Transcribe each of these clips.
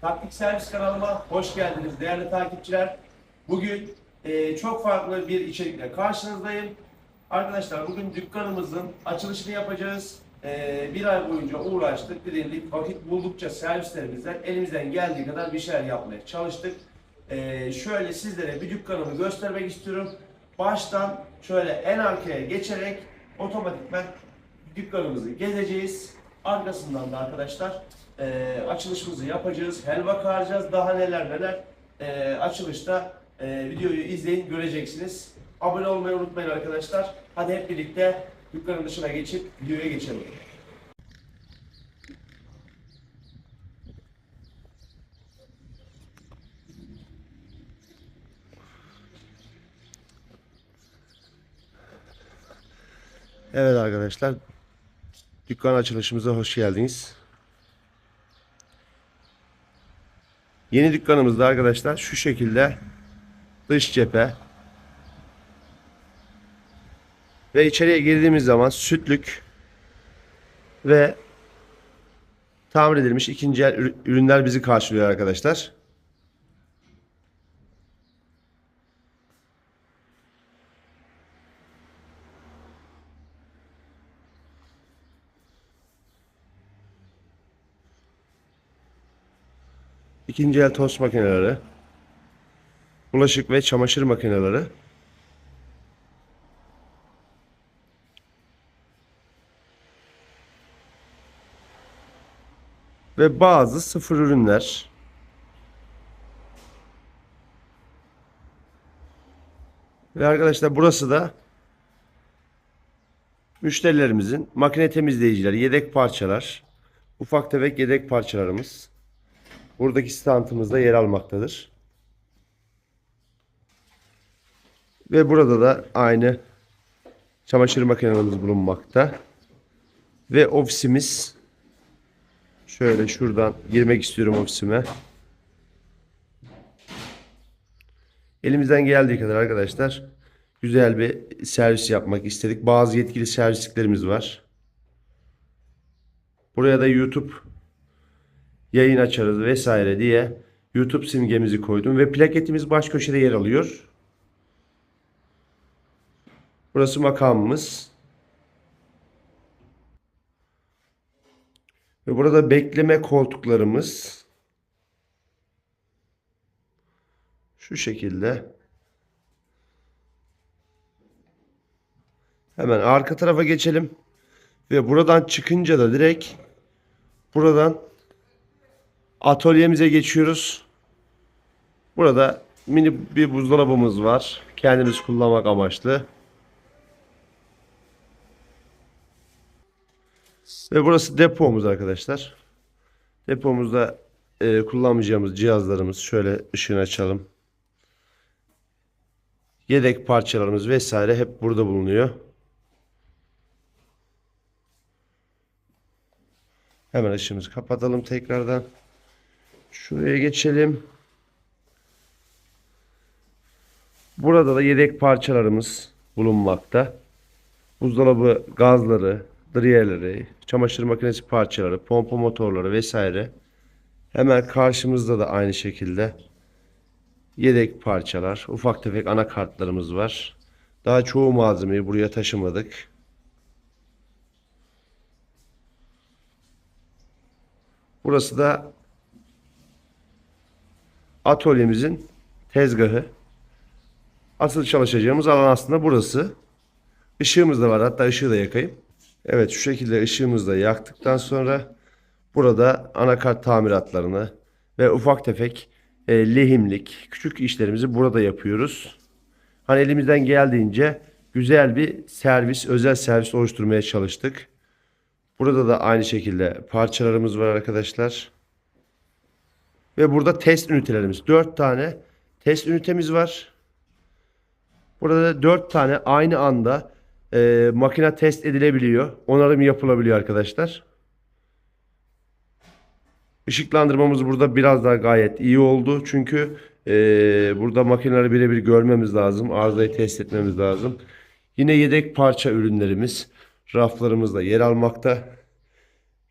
Taktik Servis kanalıma hoş geldiniz değerli takipçiler. Bugün e, çok farklı bir içerikle karşınızdayım. Arkadaşlar bugün dükkanımızın açılışını yapacağız. E, bir ay boyunca uğraştık, dirildik. Vakit buldukça servislerimizden elimizden geldiği kadar bir şeyler yapmaya çalıştık. E, şöyle sizlere bir dükkanımı göstermek istiyorum. Baştan şöyle en arkaya geçerek otomatikman dükkanımızı gezeceğiz. Arkasından da arkadaşlar e, açılışımızı yapacağız. Helva karacağız. Daha neler neler. E, açılışta e, videoyu izleyin göreceksiniz. Abone olmayı unutmayın arkadaşlar. Hadi hep birlikte dükkanın dışına geçip videoya geçelim. Evet arkadaşlar. Dükkan açılışımıza hoş geldiniz. Yeni dükkanımızda arkadaşlar şu şekilde dış cephe ve içeriye girdiğimiz zaman sütlük ve tamir edilmiş ikinci el ür- ürünler bizi karşılıyor arkadaşlar. İkinci el tost makineleri, bulaşık ve çamaşır makineleri, ve bazı sıfır ürünler. Ve arkadaşlar burası da müşterilerimizin makine temizleyicileri, yedek parçalar, ufak tefek yedek parçalarımız buradaki standımızda yer almaktadır. Ve burada da aynı çamaşır makinelerimiz bulunmakta. Ve ofisimiz Şöyle şuradan girmek istiyorum ofisime. Elimizden geldiği kadar arkadaşlar güzel bir servis yapmak istedik. Bazı yetkili servisliklerimiz var. Buraya da YouTube yayın açarız vesaire diye YouTube simgemizi koydum ve plaketimiz baş köşede yer alıyor. Burası makamımız. Ve burada bekleme koltuklarımız şu şekilde. Hemen arka tarafa geçelim. Ve buradan çıkınca da direkt buradan atölyemize geçiyoruz. Burada mini bir buzdolabımız var. Kendimiz kullanmak amaçlı. Ve burası depomuz arkadaşlar. Depomuzda e, kullanmayacağımız cihazlarımız şöyle ışığını açalım. Yedek parçalarımız vesaire hep burada bulunuyor. Hemen ışığımızı kapatalım tekrardan. Şuraya geçelim. Burada da yedek parçalarımız bulunmakta. Buzdolabı gazları, driyerleri, çamaşır makinesi parçaları, pompa motorları vesaire. Hemen karşımızda da aynı şekilde yedek parçalar, ufak tefek anakartlarımız var. Daha çoğu malzemeyi buraya taşımadık. Burası da atölyemizin tezgahı. Asıl çalışacağımız alan aslında burası. Işığımız da var. Hatta ışığı da yakayım. Evet şu şekilde ışığımızı da yaktıktan sonra burada anakart tamiratlarını ve ufak tefek e, lehimlik, küçük işlerimizi burada yapıyoruz. Hani elimizden geldiğince güzel bir servis, özel servis oluşturmaya çalıştık. Burada da aynı şekilde parçalarımız var arkadaşlar. Ve burada test ünitelerimiz. 4 tane test ünitemiz var. Burada 4 tane aynı anda e, makine test edilebiliyor. Onarım yapılabiliyor arkadaşlar. Işıklandırmamız burada biraz daha gayet iyi oldu. Çünkü e, burada makineleri birebir görmemiz lazım. Arızayı test etmemiz lazım. Yine yedek parça ürünlerimiz raflarımızda yer almakta.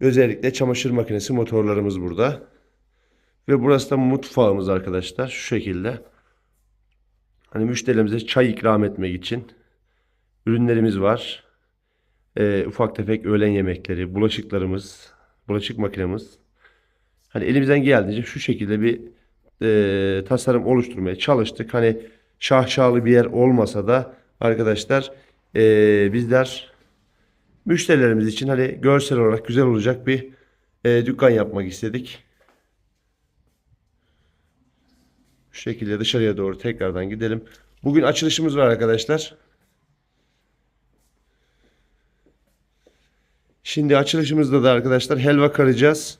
Özellikle çamaşır makinesi motorlarımız burada. Ve burası da mutfağımız arkadaşlar. Şu şekilde. Hani müşterilerimize çay ikram etmek için ürünlerimiz var. Ee, ufak tefek öğlen yemekleri, bulaşıklarımız, bulaşık makinemiz. Hani elimizden geldiğince şu şekilde bir e, tasarım oluşturmaya çalıştık. Hani şahşalı bir yer olmasa da arkadaşlar e, bizler müşterilerimiz için hani görsel olarak güzel olacak bir e, dükkan yapmak istedik. Şu şekilde dışarıya doğru tekrardan gidelim. Bugün açılışımız var arkadaşlar. Şimdi açılışımızda da arkadaşlar helva karacağız.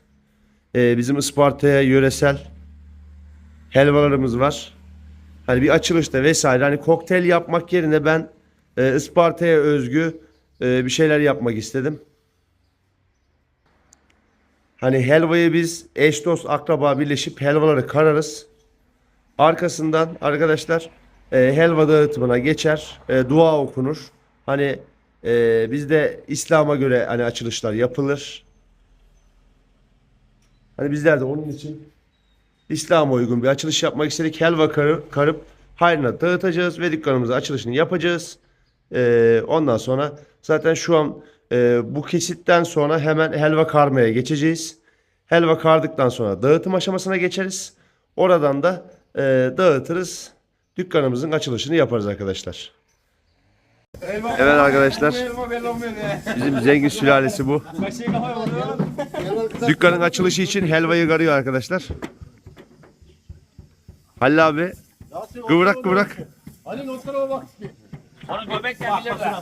Ee, bizim Isparta'ya yöresel helvalarımız var. Hani bir açılışta vesaire hani kokteyl yapmak yerine ben e, Isparta'ya özgü e, bir şeyler yapmak istedim. Hani helvayı biz eş dost akraba birleşip helvaları kararız. Arkasından arkadaşlar e, helva dağıtımına geçer. e, dua okunur. Hani e, bizde İslam'a göre hani açılışlar yapılır. Hani bizler de onun için İslam'a uygun bir açılış yapmak istedik. Helva karı, karıp hayrına dağıtacağız ve dükkanımızın açılışını yapacağız. E, ondan sonra zaten şu an e, bu kesitten sonra hemen helva karmaya geçeceğiz. Helva kardıktan sonra dağıtım aşamasına geçeriz. Oradan da dağıtırız. Dükkanımızın açılışını yaparız arkadaşlar. Evet arkadaşlar. Bizim zengin sülalesi bu. Dükkanın açılışı için helvayı karıyor arkadaşlar. Halil abi kıvrak kıvrak. Hani notlara bak. Onu göbekten bilirler.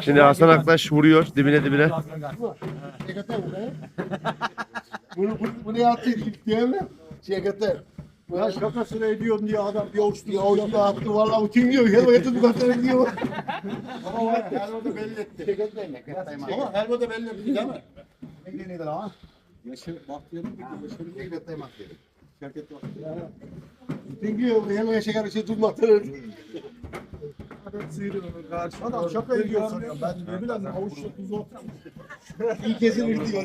Şimdi Hasan Aktaş vuruyor dibine dibine. Bunu, bunu, bunu yaptıydı ilk değil mi? Şirkette. Ya şakasını ediyorum diye adam bir avuç bir avuç da attı. Vallahi utanıyor. Helva yatırdı katına diyor. Ama var helva da belli etti. Ama helva da belli etti değil mi? Ne neydi ama? Yaşır baktıyordum. Yaşır şirkette baktıyordum. Şirkette baktıyordum. Utanıyor. Helvaya şeker içi tutmaktır. Adam şaka ediyor sanıyorum. Ben ne bileyim avuçla tuzu oturmuş. İyi kesilmiş diyor.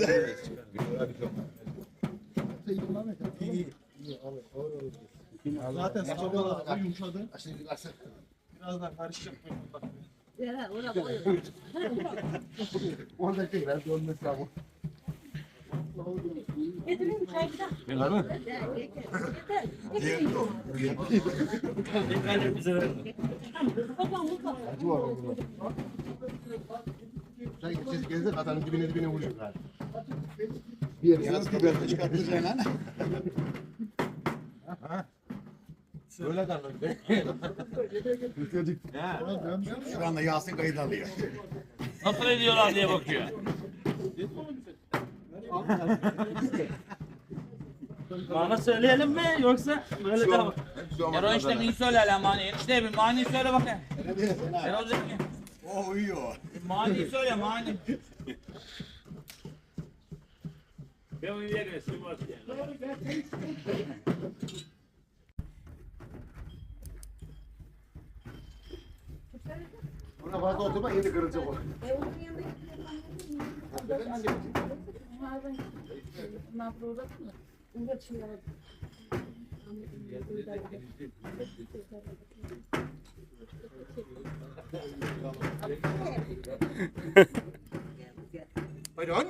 Zaten sıcak yumuşadı. Biraz daha karışacak. Orada tekrar dönmesi lazım. Getireyim mi çay bir daha? Babam mutfakta. Acı var orada. Sen siz gezin adamın dibine dibine galiba. Bir yere yaz biber çıkartacak lan. Öyle derler. Şu anda Yasin kayıt alıyor. Nasıl ediyorlar diye bakıyor. Bana söyleyelim mi yoksa böyle tamam. Erol işte mi söyle hele mani. İşte bir mani söyle bakayım. Erol Zeki. O uyuyor. Mani söyle mani. Ben uyuyabilirim. Buna fazla oturma yedi kırılacak o. E, onun yanında Bunlardan bunlar burada mı? Buyurun.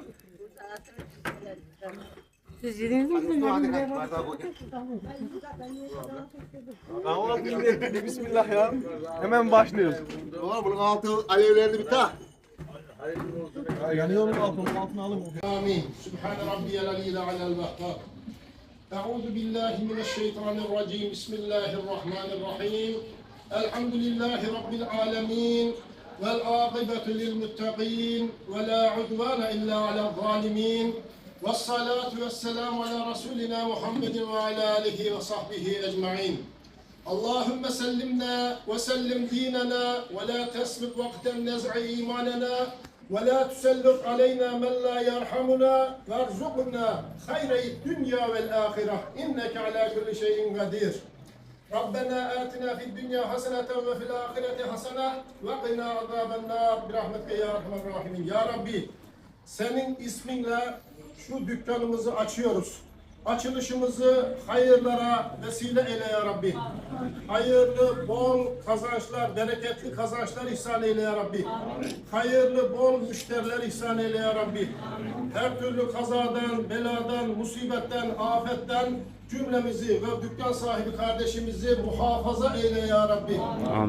Siz yediniz mi? Ben ona dinledim. Bismillah ya. Hemen başlıyoruz. Oğlum bunun altı alevlerini biter. Yanıyor mu altın altını alın. Amin. Sübhane Rabbiyel Aliyyil Alel Vehhab. أعوذ بالله من الشيطان الرجيم بسم الله الرحمن الرحيم الحمد لله رب العالمين والعاقبة للمتقين ولا عدوان إلا على الظالمين والصلاة والسلام على رسولنا محمد وعلى آله وصحبه أجمعين اللهم سلمنا وسلم ديننا ولا تسبق وقت النزع إيماننا ولا تسلط علينا من لا يرحمنا وارزقنا خير الدنيا والآخرة إنك على كل شيء قدير ربنا آتنا في الدنيا حسنة وفي الآخرة حسنة وقنا عذاب النار برحمتك يا أرحم الراحمين Ya Rabbi senin isminle şu dükkanımızı açıyoruz. Açılışımızı hayırlara vesile eyle ya Rabbi. Hayırlı, bol kazançlar, bereketli kazançlar ihsan eyle ya Rabbi. Hayırlı, bol müşteriler ihsan eyle ya Rabbi. Her türlü kazadan, beladan, musibetten, afetten cümlemizi ve dükkan sahibi kardeşimizi muhafaza eyle ya Rabbi.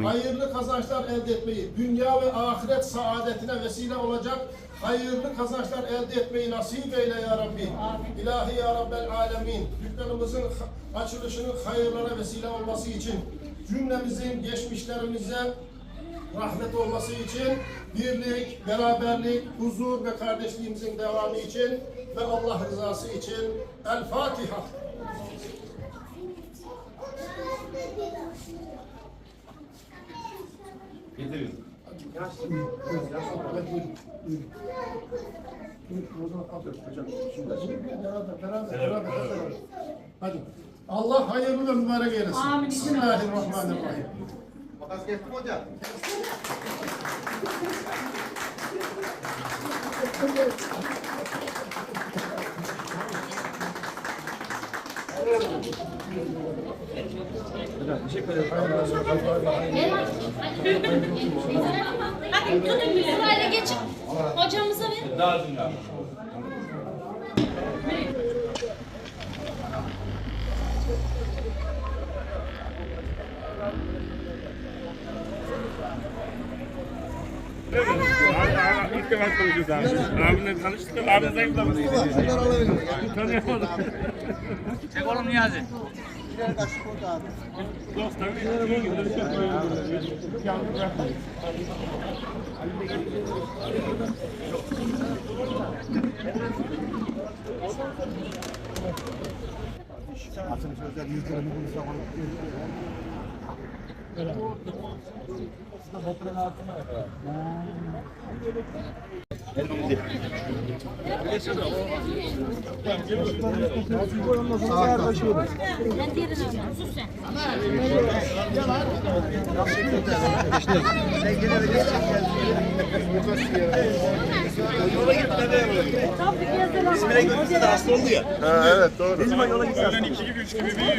Hayırlı kazançlar elde etmeyi, dünya ve ahiret saadetine vesile olacak hayırlı kazançlar elde etmeyi nasip eyle ya Rabbi. İlahi ya Rabbel alemin. Dükkanımızın açılışının hayırlara vesile olması için, cümlemizin geçmişlerimize rahmet olması için, birlik, beraberlik, huzur ve kardeşliğimizin devamı için ve Allah rızası için El Fatiha. Getirin. Hadi. Allah hayırlı ve mübarek eylesin. Amin. Bismillahirrahmanirrahim. Hadi tutun bir sırayla geçin. Hocamıza verin. Daha dünya. İlk defa konuşuyoruz abi. Abimle tanıştık. Abim zayıflamış. Tanıyamadım. Çek oğlum Niyazi. Dost tabii. İyi gidiyor. Çok iyi. Yalnız bırakmayın. Ben diğerini alayım. Sus sen. Öğlen 2 gibi 3 gibi bir